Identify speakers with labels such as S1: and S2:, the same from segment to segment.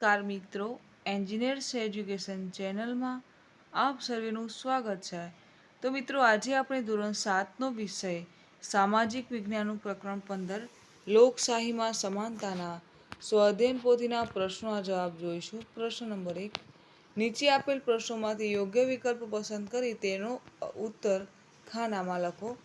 S1: નમસ્કાર મિત્રો engineers education ચેનલમાં આપ સર્વેનું સ્વાગત છે. તો મિત્રો, આજે આપણે ધોરણ સાતનો વિષય, સામાજિક વિજ્ઞાનનું પ્રકરણ પંદર, લોકશાહીમાં સમાનતાના સ્વાધ્યન પોથીના પ્રશ્નોના જવાબ જોઈશું. પ્રશ્ન નંબર એક, નીચે આપેલ પ્રશ્નોમાંથી યોગ્ય વિકલ્પ પસંદ કરી તેનો ઉત્તર ખાનામાં લખો.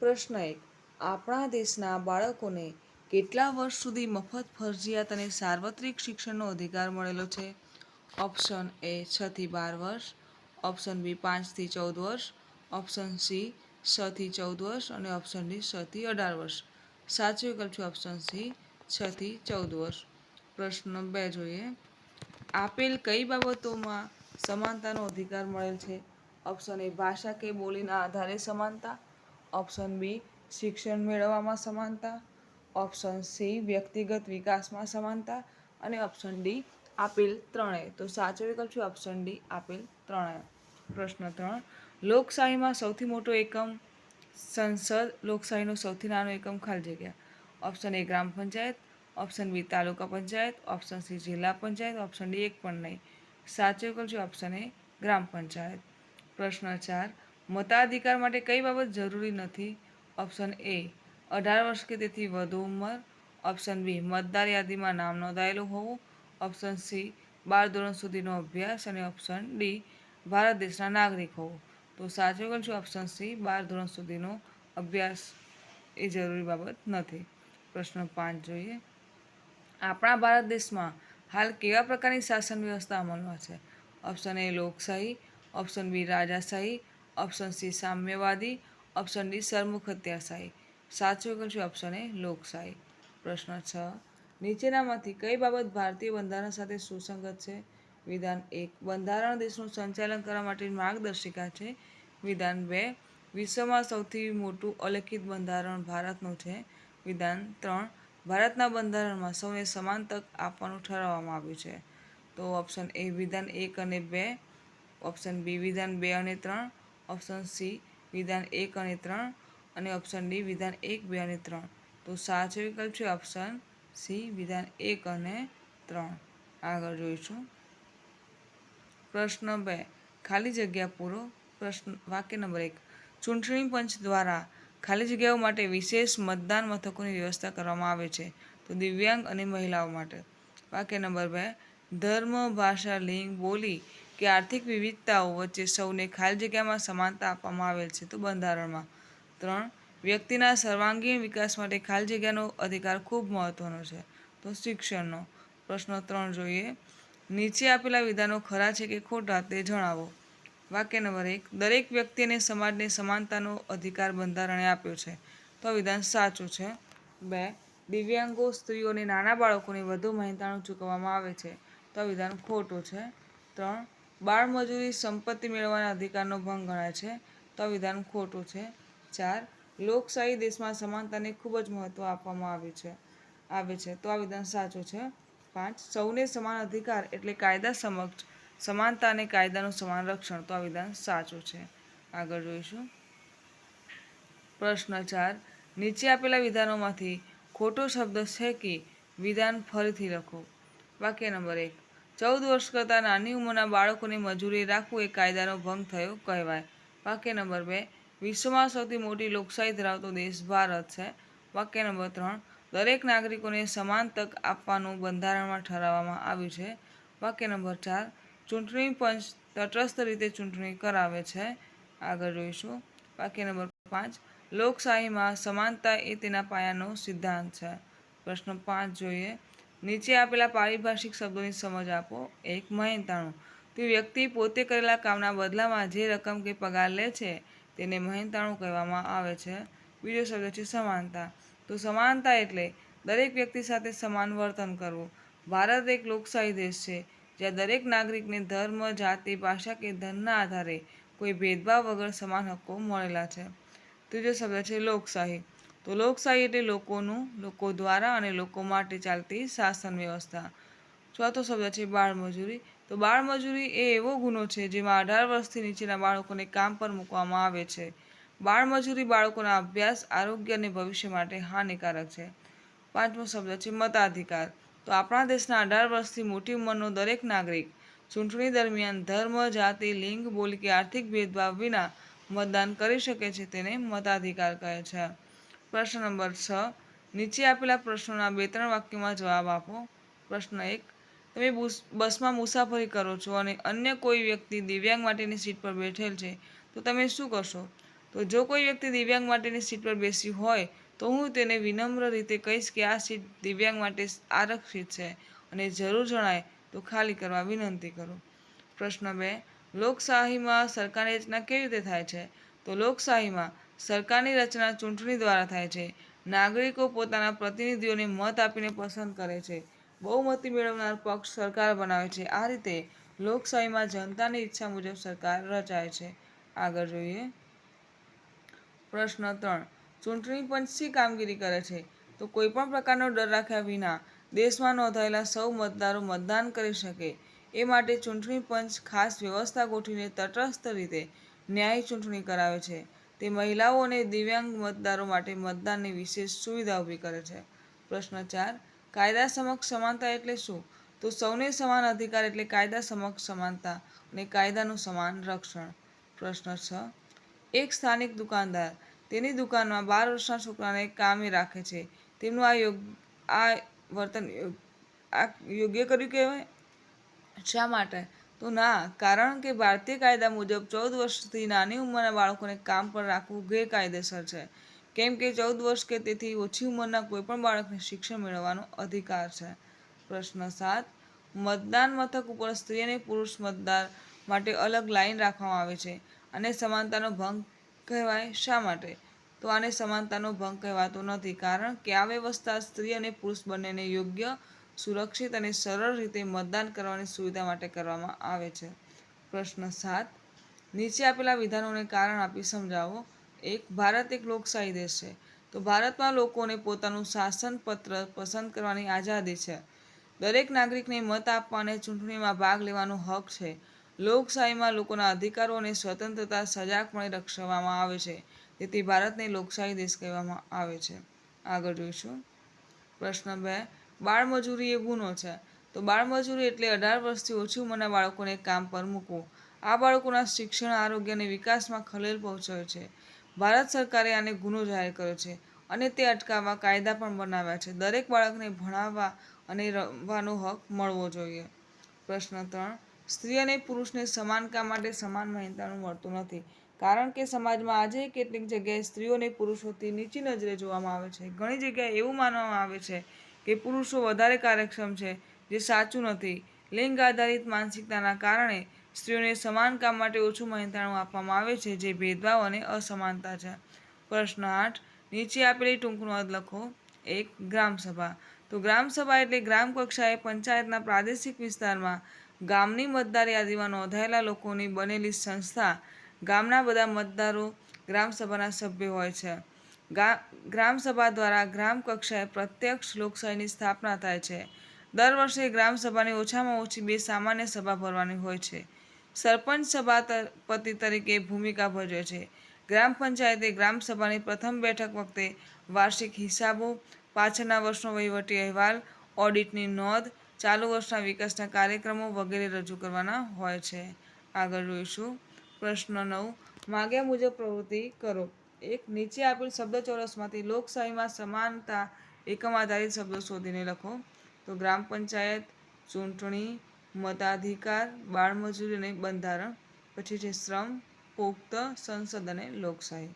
S1: પ્રશ્ન એક, આપણા દેશના બાળકોને કેટલા વર્ષ સુધી મફત ફરજિયાત અને સાર્વત્રિક શિક્ષણનો અધિકાર મળેલો છે? ઓપ્શન એ છથી બાર વર્ષ, ઓપ્શન બી પાંચથી ચૌદ વર્ષ, ઓપ્શન સી છથી ચૌદ વર્ષ અને ઓપ્શન ડી છ થી અઢાર વર્ષ. સાચો વિકલ્પ છે, ઓપ્શન સી છથી ચૌદ વર્ષ. પ્રશ્ન બે જોઈએ. આપેલ કઈ બાબતોમાં સમાનતાનો અધિકાર મળેલ છે? ઓપ્શન એ ભાષા કે બોલીના આધારે સમાનતા. ઓપ્શન બી શિક્ષણ મેળવવામાં સમાનતા. ઓપ્શન સી, વ્યક્તિગત વિકાસમાં સમાનતા અને ઓપ્શન ડી, આપેલ ત્રણેય. તો સાચો વિકલ્પ છે ઓપ્શન ડી, આપેલ ત્રણેય. પ્રશ્ન ત્રણ, લોકશાહીમાં સૌથી મોટો એકમ સંસદ, લોકશાહીનો સૌથી નાનો એકમ ખાલી જગ્યા. Option A gram panchayat, option B taluka panchayat, option C zilla panchayat, option D એક પણ નહીં. સાચો વિકલ્પ છે ઓપ્શન એ ગ્રામ પંચાયત. પ્રશ્ન ચાર, મતાધિકાર માટે કઈ બાબત જરૂરી નથી? ઓપ્શન એ અઢાર વર્ષ કે તેથી વધુ ઉંમર ઓપ્શન બી મતદાર યાદીમાં નામ નોંધાયેલું હોવું ઓપ્શન સી બાર ધોરણ સુધીનો અભ્યાસ અને ઓપ્શન ડી ભારત દેશના નાગરિક હોવું. તો સાચો છે? ઓપ્શન સી બાર ધોરણ સુધીનો અભ્યાસ એ જરૂરી બાબત નથી. પ્રશ્ન પાંચ જોઈએ. આપણા ભારત દેશમાં હાલ કેવા પ્રકારની શાસન વ્યવસ્થા અમલમાં છે? ઓપ્શન એ લોકશાહી ઓપ્શન બી રાજાશાહી ઓપ્શન સી સામ્યવાદી ઓપ્શન ડી સરમુખત્યાશાહી સાચો વિકલ્પ ઓપ્શન એ લોકશાહી પ્રશ્ન છ. નીચેનામાંથી કઈ બાબત ભારતીય બંધારણ સાથે સુસંગત છે? વિધાન એક. બંધારણ દેશનું સંચાલન કરવા માટે માર્ગદર્શિકા છે? વિધાન બે. વિશ્વમાં સૌથી મોટું અલેખિત બંધારણ ભારતનું છે? વિધાન ત્રણ. ભારતના બંધારણમાં સૌને સમાન તક આપવાનું ઠરાવવામાં આવ્યું છે. તો ઓપ્શન એ વિધાન એક અને બે. ઓપ્શન બી વિધાન બે અને ત્રણ. ઓપ્શન સી વિધાન એક અને ત્રણ. અને ઓપ્શન ડી વિધાન એક, બે અને ત્રણ. તો સાચો વિકલ્પ છે ઓપ્શન સી વિધાન એક અને ત્રણ. આગળ જોઈશું. પ્રશ્ન બે, ખાલી જગ્યા પૂરો. પ્રશ્ન, વાક્ય નંબર એક. ચૂંટણી પંચ દ્વારા ખાલી જગ્યાઓ માટે વિશેષ મતદાન મથકોની વ્યવસ્થા કરવામાં આવે છે. તો દિવ્યાંગ અને મહિલાઓ માટે. વાક્ય નંબર બે, ધર્મ, ભાષા, લિંગ, બોલી કે આર્થિક વિવિધતાઓ વચ્ચે સૌને ખાલી જગ્યામાં સમાનતા આપવામાં આવેલ છે. તો બંધારણમાં. ત્રણ, વ્યક્તિના સર્વાંગીણ વિકાસ માટે ખાલી જગ્યાનો અધિકાર ખૂબ મહત્વનો છે. તો શિક્ષણનો પ્રશ્ન ત્રણ જોઈએ. નીચે આપેલા વિધાનો ખરા છે કે ખોટા તે જણાવો. વાક્ય નંબર એક, દરેક વ્યક્તિ અને સમાજને સમાનતાનો અધિકાર બંધારણે આપ્યો છે. તો વિધાન સાચું છે. બે, દિવ્યાંગો સ્ત્રીઓને નાના બાળકોને વધુ મહેનતાણું ચૂકવવામાં આવે છે. તો વિધાન ખોટું છે. ત્રણ, બાળમજૂરી સંપત્તિ મેળવવાના અધિકારનો ભંગ ગણાય છે. તો વિધાન ખોટું છે. ચાર લોકશાહી દેશમાં સમાનતાને ખૂબ જ મહત્ત્વ આપવામાં આવ્યું છે, આવે છે. તો આ વિધાન સાચું છે? પાંચ, સૌને સમાન અધિકાર એટલે કાયદા સમક્ષ સમાનતા અને કાયદાનું સમાન રક્ષણ. તો આ વિધાન સાચું છે. આગળ જોઈશું. પ્રશ્ન ચાર, નીચે આપેલા વિધાનોમાંથી ખોટો શબ્દ છે કે વિધાન ફરીથી લખો? વાક્ય નંબર એક, ચૌદ વર્ષ કરતાં નાની ઉંમરના બાળકોને મજૂરી રાખવું એ કાયદાનો ભંગ થયો કહેવાય. વાક્ય નંબર બે વિશ્વમાં સૌથી મોટી લોકશાહી ધરાવતો દેશ ભારત છે. વાક્ય નંબર ત્રણ, દરેક નાગરિકોને સમાન તક આપવાનું બંધારણમાં ઠરાવવામાં આવ્યું છે. વાક્ય નંબર ચાર, ચૂંટણી પંચ તટસ્થ રીતે ચૂંટણી કરાવે છે. આગળ જોઈશું. વાક્ય નંબર પાંચ, લોકશાહીમાં સમાનતા એ તેના પાયાનો સિદ્ધાંત છે. પ્રશ્ન પાંચ જોઈએ. નીચે આપેલા પારિભાષિક શબ્દોની સમજ આપો. એક મહેનતાણું. તે વ્યક્તિ પોતે કરેલા કામના બદલામાં જે રકમ કે પગાર લે છે તેને મહેનતાણું કહેવામાં આવે છે. બીજો શબ્દ છે સમાનતા. તો સમાનતા એટલે દરેક વ્યક્તિ સાથે સમાન વર્તન કરવું. ભારત એક લોકશાહી દેશ છે, જ્યાં દરેક નાગરિકને ધર્મ, જાતિ, ભાષા કે ધનના આધારે કોઈ ભેદભાવ વગર સમાન હક્કો મળેલા છે. ત્રીજો શબ્દ છે લોકશાહી. તો લોકશાહી એટલે લોકોનું, લોકો દ્વારા અને લોકો માટે ચાલતી શાસન વ્યવસ્થા. ચોથો શબ્દ છે બાળમજૂરી. તો બાળમજૂરી એ એવો ગુનો છે જેમાં અઢાર વર્ષથી નીચેના બાળકોને કામ પર મૂકવામાં આવે છે. બાળમજૂરી બાળકોના અભ્યાસ, આરોગ્ય અને ભવિષ્ય માટે હાનિકારક છે. પાંચમો શબ્દ છે મતાધિકાર. તો આપણા દેશના અઢાર વર્ષથી મોટી ઉંમરનો દરેક નાગરિક ચૂંટણી દરમિયાન ધર્મ, જાતિ, લિંગ, બોલી કે આર્થિક ભેદભાવ વિના મતદાન કરી શકે છે તેને મતાધિકાર કહે છે. પ્રશ્ન નંબર છ. નીચે આપેલા પ્રશ્નોના બે ત્રણ વાક્યમાં જવાબ આપો. પ્રશ્ન એક. તમે બુસ- બસમાં મુસાફરી કરો છો અને અન્ય કોઈ વ્યક્તિ દિવ્યાંગ માટેની સીટ પર બેઠેલ છે, તો તમે શું કરશો? તો જો કોઈ વ્યક્તિ દિવ્યાંગ માટેની સીટ પર બેસી હોય, તો હું તેને વિનમ્ર રીતે કહીશ કે આ સીટ દિવ્યાંગ માટે આરક્ષિત છે અને જરૂર જણાય તો ખાલી કરવા વિનંતી કરું. પ્રશ્ન બે, લોકશાહીમાં સરકારની રચના કેવી રીતે થાય છે? તો લોકશાહીમાં સરકારની રચના ચૂંટણી દ્વારા થાય છે. નાગરિકો પોતાના પ્રતિનિધિઓને મત આપીને પસંદ કરે છે. બહુમતી મેળવનાર પક્ષ સરકાર બનાવે છે. આ રીતે લોકશાહીમાં જનતાની ઈચ્છા મુજબ સરકાર રચાય છે. આગળ જોઈએ. પ્રશ્ન ત્રણ. ચૂંટણી પંચ શી કામગીરી કરે છે. તો કોઈ પણ પ્રકારનો ડર રાખ્યા વિના દેશમાં નોંધાયેલા સૌ મતદારો મતદાન કરી શકે. એ માટે ચૂંટણી પંચ ખાસ વ્યવસ્થા ગોઠવીને તટસ્થ રીતે ન્યાયી ચૂંટણી કરાવે છે. તે મહિલાઓ અને દિવ્યાંગ મતદારો માટે મતદાનની વિશેષ સુવિધા ઊભી કરે છે. પ્રશ્ન ચાર. કાયદા સમક્ષ સમાનતા એટલે શું? તો સૌને સમાન અધિકાર એટલે કાયદા સમક્ષ સમાનતા અને કાયદાનું સમાન રક્ષણ. પ્રશ્ન છ. એક સ્થાનિક દુકાનદાર તેની દુકાનમાં બાર વર્ષના છોકરાને કામે રાખે છે. તેમનું આ યોગ, આ વર્તન આ યોગ્ય કર્યું કહેવાય? શા માટે? તો ના, કારણ કે ભારતીય કાયદા મુજબ ચૌદ વર્ષથી નાની ઉંમરના બાળકોને કામ પર રાખવું ગેરકાયદેસર છે. કેમ કે ચૌદ વર્ષ કે તેથી ઓછી ઉંમરના કોઈપણ બાળકને શિક્ષણ મેળવવાનો અધિકાર છે. પ્રશ્ન સાત. મતદાન મથક ઉપર સ્ત્રી અને પુરુષ મતદાર માટે અલગ લાઈન રાખવામાં આવે છે અને સમાનતાનો ભંગ કહેવાય શા માટે? તો આને સમાનતાનો ભંગ કહેવાતો નથી કારણ કે આ વ્યવસ્થા સ્ત્રી અને પુરુષ બંનેને યોગ્ય, સુરક્ષિત અને સરળ રીતે મતદાન કરવાની સુવિધા માટે કરવામાં આવે છે. પ્રશ્ન સાત. નીચે આપેલા વિધાનોને કારણ આપી સમજાવો. એક ભારત એક લોકશાહી દેશ છે. તો ભારતમાં લોકોને પોતાનું શાસન પત્ર પસંદ કરવાની આઝાદી છે. દરેક નાગરિકને મત આપવા અને ચૂંટણીમાં ભાગ લેવાનો હક છે. લોકશાહીમાં લોકોના અધિકારો અને સ્વતંત્રતા સજાગપણે રક્ષવામાં આવે છે. તેથી ભારતને લોકશાહી દેશ કહેવામાં આવે છે. આગળ જોઈશું. પ્રશ્ન બે, બાળમજૂરી એ ગુનો છે. તો બાળમજૂરી એટલે અઢાર વર્ષથી ઓછી ઉંમરના બાળકોને કામ પર મૂકવું. આ બાળકોના શિક્ષણ, આરોગ્ય અને વિકાસમાં ખલેલ પહોંચાડે છે. ભારત સરકારે આને ગુનો જાહેર કર્યો છે અને તે અટકાવવા કાયદા પણ બનાવ્યા છે. દરેક બાળકને ભણાવવા અને રમવાનો હક મળવો જોઈએ. પ્રશ્ન ત્રણ, સ્ત્રી અને પુરુષને સમાન કામ માટે સમાન મહેનતાણું મળતું નથી. કારણ કે સમાજમાં આજે કેટલીક જગ્યાએ સ્ત્રીઓને પુરુષોથી નીચી નજરે જોવામાં આવે છે. ઘણી જગ્યાએ એવું માનવામાં આવે છે કે પુરુષો વધારે કાર્યક્ષમ છે, જે સાચું નથી. લિંગ આધારિત માનસિકતાના કારણે સ્ત્રીઓને સમાન કામ માટે ઓછું મહેનતાણું આપવામાં આવે છે, જે ભેદભાવ અને અસમાનતા છે. પ્રશ્ન આઠ, નીચે આપેલી ટૂંકનો નોંધ લખો. એક, ગ્રામસભા. તો ગ્રામસભા એટલે ગ્રામ કક્ષાએ પંચાયતના પ્રાદેશિક વિસ્તારમાં ગામની મતદાર યાદીમાં નોંધાયેલા લોકોની બનેલી સંસ્થા ગામના બધા મતદારો ગ્રામસભાના સભ્ય હોય છે. ગ્રામસભા દ્વારા ગ્રામ કક્ષાએ પ્રત્યક્ષ લોકશાહીની સ્થાપના થાય છે. દર વર્ષે ગ્રામસભાની ઓછામાં ઓછી બે સામાન્ય સભા ભરવાની હોય છે. સરપંચ સભાપતિ તરીકે ભૂમિકા ભજવે છે. ગ્રામ પંચાયતે ગ્રામ સભાની પ્રથમ બેઠક વખતે વાર્ષિક હિસાબો, પાછળના વર્ષનો વહીવટી અહેવાલ, ઓડિટની નોંધ, ચાલુ વર્ષના વિકાસના કાર્યક્રમો વગેરે રજૂ કરવાના હોય છે. આગળ જોઈશું. પ્રશ્ન નવ. માગ્યા મુજબ પ્રવૃત્તિ કરો. એક, નીચે આપેલ શબ્દચોરસમાંથી લોકશાહીમાં સમાનતા એકમ આધારિત શબ્દો શોધીને લખો. તો ગ્રામ પંચાયત, ચૂંટણી મતાધિકાર, બાળમજૂરી અને બંધારણ, પછી છે શ્રમ, પુખ્ત સંસદ અને લોકશાહી.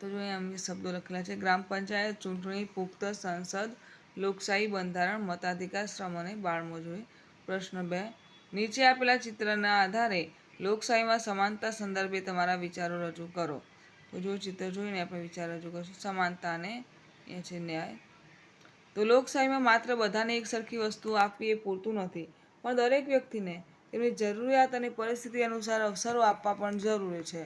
S1: તો જો એમ શબ્દો લખેલા છે. ગ્રામ પંચાયત, ચૂંટણી, પુખ્ત સંસદ, લોકશાહી, બંધારણ, મતાધિકાર, શ્રમ અને બાળમજૂરી. પ્રશ્ન બે. નીચે આપેલા ચિત્રના આધારે લોકશાહીમાં સમાનતા સંદર્ભે તમારા વિચારો રજૂ કરો. તો જો ચિત્ર જોઈને આપણે વિચાર રજૂ કરીશું. સમાનતા અને એ છે ન્યાય. તો લોકશાહીમાં માત્ર બધાને એક સરખી વસ્તુ આપવી એ પૂરતું નથી, પણ દરેક વ્યક્તિને તેમની જરૂરિયાત અને પરિસ્થિતિ અનુસાર અવસરો આપવા પણ જરૂરી છે.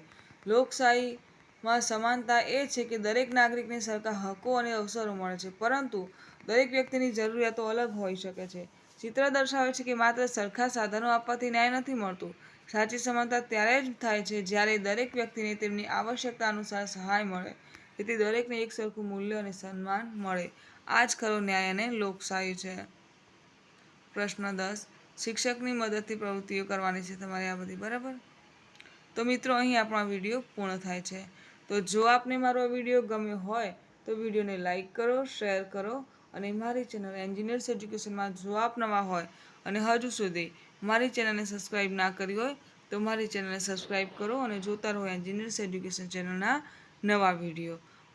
S1: લોકશાહીમાં સમાનતા એ છે કે દરેક નાગરિકને સરખા હકો અને અવસરો મળે છે, પરંતુ દરેક વ્યક્તિની જરૂરિયાતો અલગ હોઈ શકે છે. ચિત્ર દર્શાવે છે કે માત્ર સરખા સાધનો આપવાથી ન્યાય નથી મળતું. સાચી સમાનતા ત્યારે જ થાય છે જ્યારે દરેક વ્યક્તિને તેમની આવશ્યકતા અનુસાર સહાય મળે તેથી દરેકને એક સરખું મૂલ્ય અને સન્માન મળે. આ જ ખરો ન્યાય અને લોકશાહી છે. પ્રશ્ન દસ, શિક્ષકની મદદથી પ્રવૃત્તિઓ કરવાની છે તમારે આ બધી, બરાબર? તો મિત્રો, અહીં આપણો વીડિયો પૂર્ણ થાય છે. તો જો આપને મારો વીડિયો ગમ્યો હોય, તો વિડીયોને લાઇક કરો, શેર કરો અને મારી ચેનલ એન્જિનિયર્સ એજ્યુકેશનમાં જો આપ નવા હોય અને હજુ સુધી મારી ચેનલને સબસ્ક્રાઈબ ના કરી હોય, તો મારી ચેનલને સબસ્ક્રાઈબ કરો અને જોતા રહો એન્જિનિયર્સ એજ્યુકેશન ચેનલના નવા વીડિયો.